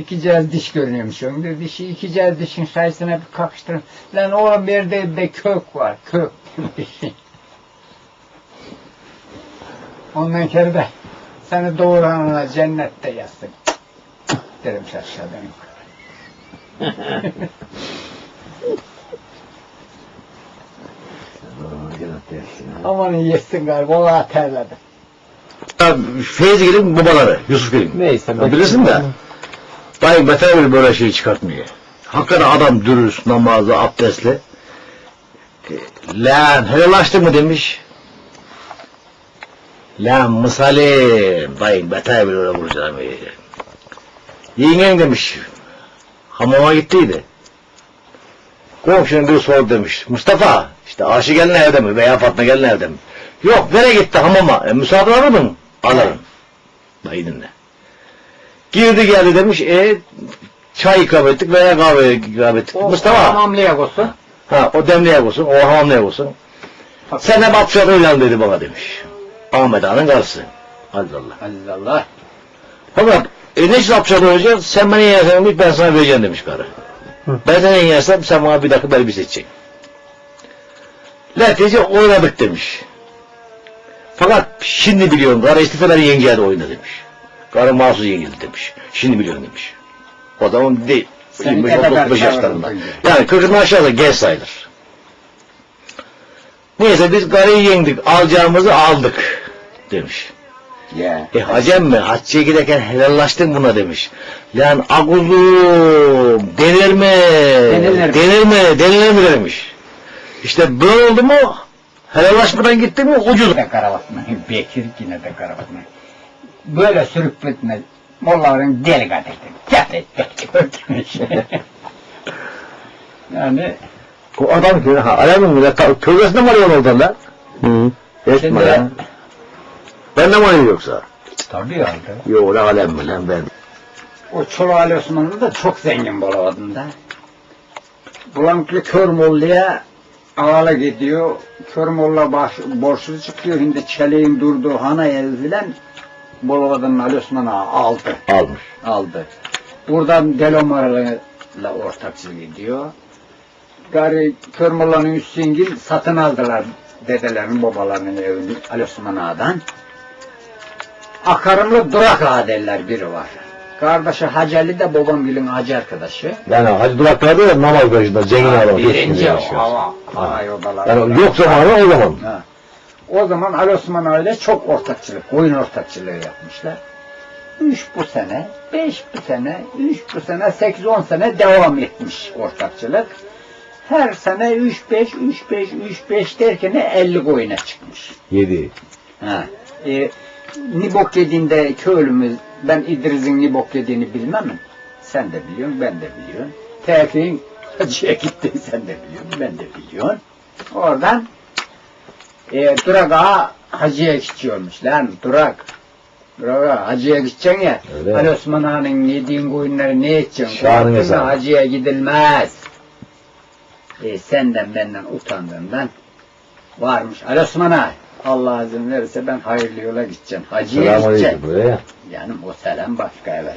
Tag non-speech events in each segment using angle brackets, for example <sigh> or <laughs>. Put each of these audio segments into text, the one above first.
İki cihaz diş görünüyormuş önümde. Dişi iki cihaz dişin sayısına bir kakıştırın. Lan oğlum bir de, de kök var. Kök. <laughs> Ondan kere de seni doğuranlar cennette yatsın. Derim yukarı. <laughs> Aman yesin galiba. Vallahi terledim. Ya, Feyzgil'in babaları, Yusuf Gil'in. Neyse. Bilirsin de. Dayı beter bir böyle şey çıkartmıyor. Hakikaten adam dürüst, namazlı, abdestli. E, Lan helallaştın mı demiş. Lan misalim, dayı beter bir öyle vuracağım. Yengen demiş. Hamama gittiydi. Komşunun biri sordu demiş. Mustafa, işte Aşı gelin evde mi veya Fatma gelin evde mi? Yok, nereye gitti hamama? E, müsaade alır mısın? Alırım. Dayı dinle. Girdi geldi demiş, e çay ikram ettik veya kahve ikram ettik. O Mustafa, Hamamlıya olsun. ha, o demliğe olsun, o hamamlığa olsun. Sen de bak öyle dedi bana demiş. Ahmet Ağa'nın karısı. Allah Allah. Azizallah. Fakat e, ne için yapacak olacak? Sen beni yersen demiş, ben sana vereceğim demiş karı. Hı. Ben seni yersem sen bana bir dakika elbise seçeceksin. Netice oynadık demiş. Fakat şimdi biliyorum, karı istifeleri yengeye de oyna demiş. Karı mahsus yenildi demiş. Şimdi biliyorum demiş. O zaman değil. Sen 25 ne kadar 35 yaşlarında. Yani 40'ın aşağıda genç sayılır. Neyse biz karıyı yendik, alacağımızı aldık demiş. Ya. E hacem mi? Hacca giderken helallaştın buna demiş. Lan aguzum denir mi? Denilir? Denir mi? Denilir mi demiş. İşte böyle oldu mu helallaşmadan gitti mi ucuz. de karabatma. <laughs> Bekir yine de karabatma. Böyle sürüp gitme. Mollaların deli kadirdi. <laughs> Yani O adam ki ha alemin mi? Kölgesinde mi arıyor oradan lan? Hı. Etme lan. Ben de mi arıyor yoksa? tabii aldı. Yok lan alem mi lan ben. O Çolo Ali Osmanlı da çok zengin Bolavat'ında. Bulanklı kör molluya ağala gidiyor. Kör molla borçlu çıkıyor. Şimdi çeleğin durduğu hana ev filan Bolavat'ın Ali Osman'ı aldı. Almış. aldı. Buradan Delomaralı'yla ortakçılık ediyor. Gari Körmolla'nın Üstüngil satın aldılar dedelerin babalarının evini Ali Osman Ağa'dan. Akarımlı Durak Ağa derler biri var. Kardeşi Hacı Ali de babamgilin hacı arkadaşı. Yani hacı duraklarda da namaz başında zengin adam. Birinci o hava. Yani yok zamanı o zaman. Ha. O zaman Ali Osman Ağa ile çok ortakçılık, oyun ortakçılığı yapmışlar. Üç bu sene, beş bu sene, üç bu sene, sekiz on sene devam etmiş ortakçılık. Her sene üç beş, üç beş, üç beş derken elli koyuna çıkmış. Yedi. Ha. E, Nibok yediğinde köylümüz, ben İdriz'in Nibok yediğini bilmem mi? Sen de biliyorsun, ben de biliyorum. Tevfik'in hacıya gitti, sen de biliyorsun, ben de biliyorum. Oradan e, Durak Ağa hacıya gidiyormuş lan, Durak. Durak Ağa hacıya gideceksin ya, Öyle. Ali Osman Ağa'nın yediğin koyunları ne edeceksin? Şanın Korktun hesabı. Hacıya gidilmez. E, senden benden utandığından varmış. Ali Osman Ağa, Allah izin verirse ben hayırlı yola gideceğim. Hacıya Selamun gideceğim. aleyküm. Böyle ya. Yani o selam başka evet.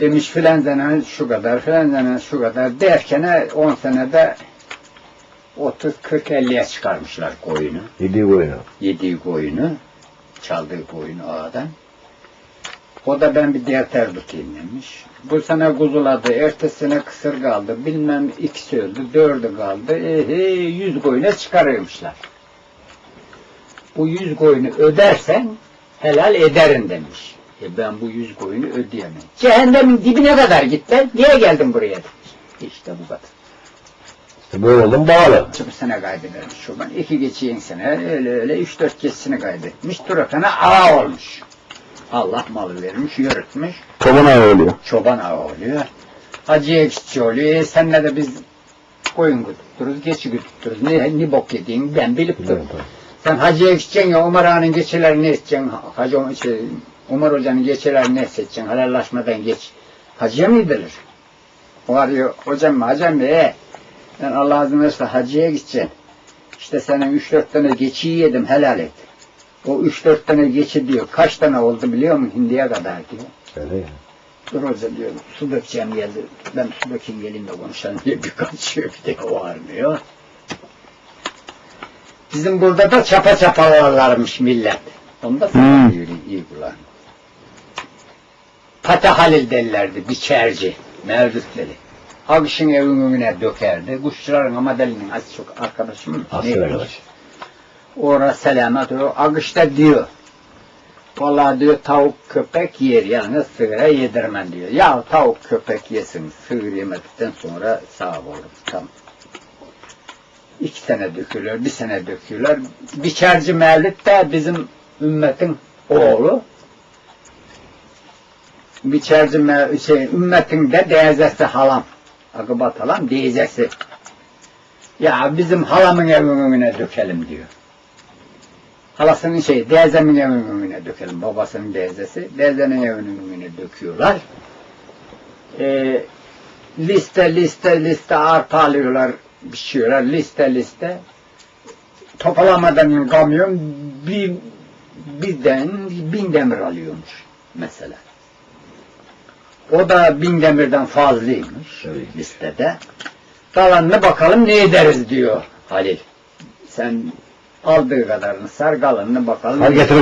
Demiş filan sene şu kadar, filan sene şu kadar derken 10 senede 30, 40, 50'ye çıkarmışlar koyunu. Yedi oyunu. Yediği koyunu, çaldığı koyunu ağadan. O da ben bir derter tutayım demiş. Bu sene kuzuladı, ertesi sene kısır kaldı, bilmem ikisi öldü, dördü kaldı. E, he, yüz koyuna çıkarıyormuşlar. Bu yüz koyunu ödersen helal ederin demiş. E ben bu yüz koyunu ödeyemem. Cehennemin dibine kadar git lan, niye geldin buraya demiş. İşte bu kadar. İşte böyle oldum bağlı. Bu sene kaybedermiş çoban. İki geçiyen sene öyle öyle üç dört geçsini kaybetmiş. Durakana ağa olmuş. Allah malı vermiş, yürütmüş. Çoban ayağı oluyor. Çoban ağa oluyor. Hacıya geçici oluyor. E, senle de biz koyun güttürürüz, geçi güttürürüz. Ne, ne bok yediğini ben bilip durum. Sen hacıya gideceksin ya Ömer Ağa'nın geçilerini edeceksin? Hacı şey, Ömer Hoca'nın geçilerini edeceksin? Helallaşmadan geç. Hacıya mı gidilir? O arıyor, hocam mı, hocam mı? E, ben Allah izin verirse hacıya gideceksin. İşte senin üç dört tane geçiyi yedim helal et. O üç dört tane geçi diyor. Kaç tane oldu biliyor musun? Hindiye kadar diyor. Öyle ya. Dur hoca diyor, su dökeceğim geldi. Ben su dökeyim geleyim de konuşalım diye bir kaçıyor bir de varmıyor. Bizim burada da çapa çapalarlarmış millet. Onu da sana Hmm. iyi kulağın. Pata Halil derlerdi, biçerci, mevlütleri. Evin önüne dökerdi. Kuşçuların ama delinin az çok arkadaşım. Aferin neymiş? hoca. Ora selamet diyor. Akışta diyor. Vallahi diyor tavuk köpek yer yani sığıra yedirmen diyor. Ya tavuk köpek yesin sığır yemedikten sonra sağ olur. Tamam. İki sene dökülür, bir sene dökülür. Biçerci Mevlüt de bizim ümmetin oğlu. Biçerci Me- şey, ümmetin de teyzesi halam. Akıbat halam teyzesi. Ya bizim halamın evinin önüne dökelim diyor. Halasının şey, teyzemin evinin önüne dökelim. Babasının teyzesi. Teyzenin evinin önüne döküyorlar. Ee, liste liste liste arpa alıyorlar, biçiyorlar. Liste liste. Topalamadan kamyon bir, birden bin demir alıyormuş mesela. O da bin demirden fazlaymış Evet. listede. Kalanını bakalım ne ederiz diyor Halil. Sen aldığı kadarını sar kalanını bakalım.